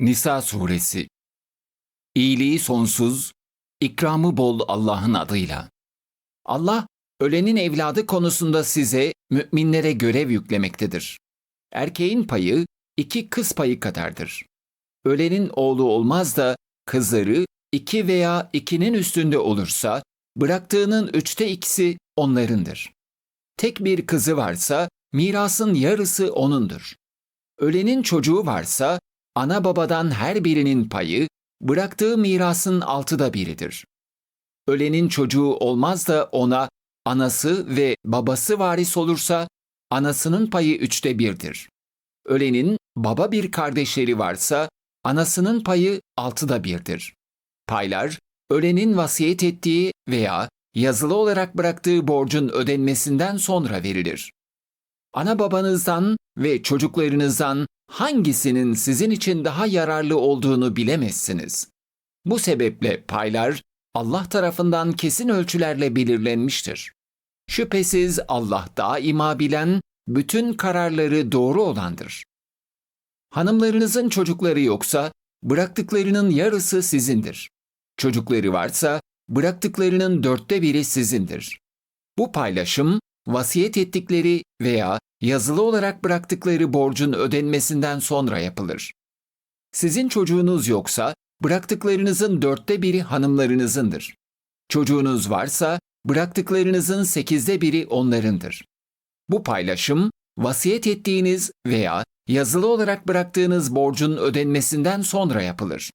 Nisa Suresi İyiliği sonsuz, ikramı bol Allah'ın adıyla. Allah, ölenin evladı konusunda size, müminlere görev yüklemektedir. Erkeğin payı, iki kız payı kadardır. Ölenin oğlu olmaz da, kızları iki veya ikinin üstünde olursa, bıraktığının üçte ikisi onlarındır. Tek bir kızı varsa, mirasın yarısı onundur. Ölenin çocuğu varsa, ana babadan her birinin payı, bıraktığı mirasın altıda biridir. Ölenin çocuğu olmaz da ona anası ve babası varis olursa, anasının payı üçte birdir. Ölenin baba bir kardeşleri varsa, anasının payı altıda birdir. Paylar, ölenin vasiyet ettiği veya yazılı olarak bıraktığı borcun ödenmesinden sonra verilir. Ana babanızdan ve çocuklarınızdan hangisinin sizin için daha yararlı olduğunu bilemezsiniz. Bu sebeple paylar Allah tarafından kesin ölçülerle belirlenmiştir. Şüphesiz Allah daima bilen, bütün kararları doğru olandır. Hanımlarınızın çocukları yoksa, bıraktıklarının yarısı sizindir. Çocukları varsa, bıraktıklarının dörtte biri sizindir. Bu paylaşım, vasiyet ettikleri veya yazılı olarak bıraktıkları borcun ödenmesinden sonra yapılır. Sizin çocuğunuz yoksa, bıraktıklarınızın dörtte biri hanımlarınızındır. Çocuğunuz varsa, bıraktıklarınızın sekizde biri onlarındır. Bu paylaşım, vasiyet ettiğiniz veya yazılı olarak bıraktığınız borcun ödenmesinden sonra yapılır.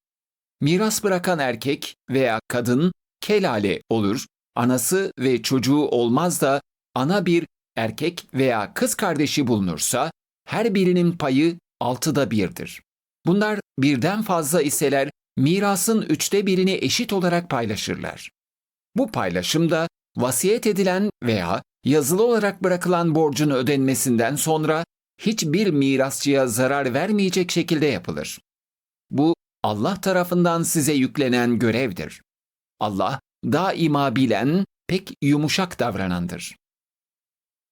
Miras bırakan erkek veya kadın kelale olur, anası ve çocuğu olmaz da ana bir erkek veya kız kardeşi bulunursa her birinin payı altıda birdir. Bunlar birden fazla iseler mirasın üçte birini eşit olarak paylaşırlar. Bu paylaşımda vasiyet edilen veya yazılı olarak bırakılan borcun ödenmesinden sonra hiçbir mirasçıya zarar vermeyecek şekilde yapılır. Bu Allah tarafından size yüklenen görevdir. Allah daima bilen, pek yumuşak davranandır.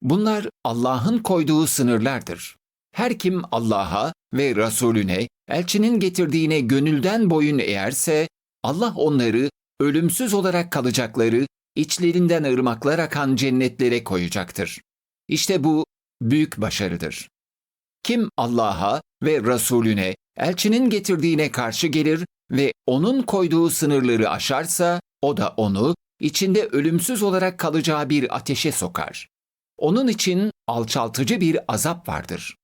Bunlar Allah'ın koyduğu sınırlardır. Her kim Allah'a ve Resulüne, elçinin getirdiğine gönülden boyun eğerse, Allah onları ölümsüz olarak kalacakları, içlerinden ırmaklar akan cennetlere koyacaktır. İşte bu büyük başarıdır. Kim Allah'a ve Resulüne, elçinin getirdiğine karşı gelir ve onun koyduğu sınırları aşarsa, o da onu içinde ölümsüz olarak kalacağı bir ateşe sokar. Onun için alçaltıcı bir azap vardır.